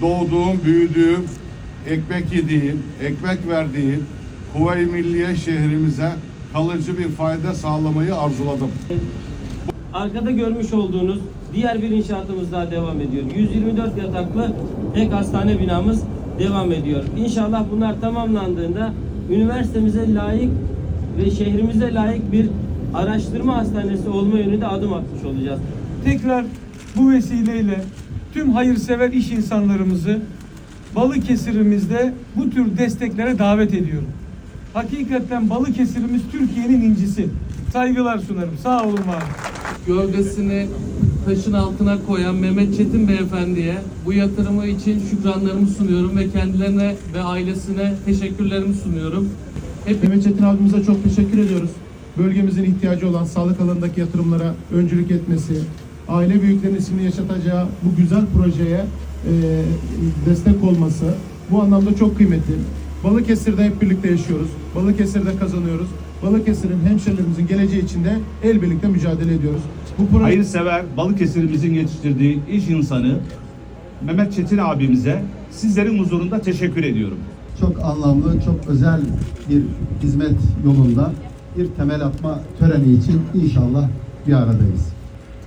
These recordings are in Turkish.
doğduğum, büyüdüğüm, ekmek yediğim, ekmek verdiğim Kuvayi Milliye şehrimize kalıcı bir fayda sağlamayı arzuladım. Arkada görmüş olduğunuz diğer bir inşaatımız daha devam ediyor. 124 yataklı ek hastane binamız devam ediyor. İnşallah bunlar tamamlandığında üniversitemize layık ve şehrimize layık bir araştırma hastanesi olma yönünde adım atmış olacağız. Tekrar bu vesileyle tüm hayırsever iş insanlarımızı Balıkesir'imizde bu tür desteklere davet ediyorum. Hakikaten Balıkesir'imiz Türkiye'nin incisi. Saygılar sunarım. Sağ olun var. olun. gövdesini taşın altına koyan Mehmet Çetin Beyefendi'ye bu yatırımı için şükranlarımı sunuyorum ve kendilerine ve ailesine teşekkürlerimi sunuyorum. Hep Mehmet Çetin abimize çok teşekkür ediyoruz. Bölgemizin ihtiyacı olan sağlık alanındaki yatırımlara öncülük etmesi, aile büyüklerinin ismini yaşatacağı bu güzel projeye e, destek olması bu anlamda çok kıymetli. Balıkesir'de hep birlikte yaşıyoruz. Balıkesir'de kazanıyoruz. Balıkesir'in hemşehrilerimizin geleceği için de el birlikte mücadele ediyoruz. Bu proje Hayırsever Balıkesir'imizin yetiştirdiği iş insanı Mehmet Çetin abimize sizlerin huzurunda teşekkür ediyorum. çok anlamlı, çok özel bir hizmet yolunda bir temel atma töreni için inşallah bir aradayız.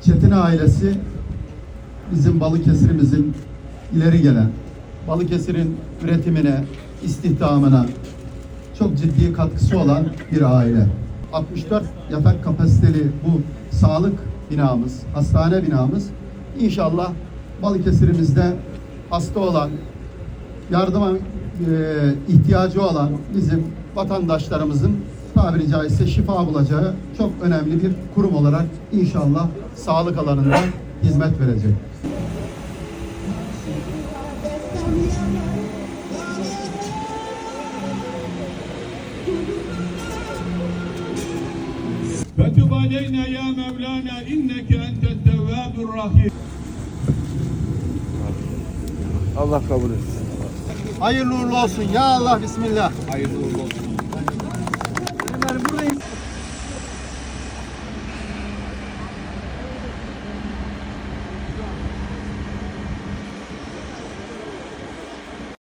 Çetin ailesi bizim Balıkesir'imizin ileri gelen, Balıkesir'in üretimine, istihdamına çok ciddi katkısı olan bir aile. 64 yatak kapasiteli bu sağlık binamız, hastane binamız inşallah Balıkesir'imizde hasta olan, yardıma e, ihtiyacı olan bizim vatandaşlarımızın tabiri caizse şifa bulacağı çok önemli bir kurum olarak inşallah sağlık alanında hizmet verecek. Fetub aleyna ya Mevlana inneke entet tevvabur rahim. Allah kabul etsin. Hayırlı uğurlu olsun. Ya Allah Bismillah. Hayırlı uğurlu olsun.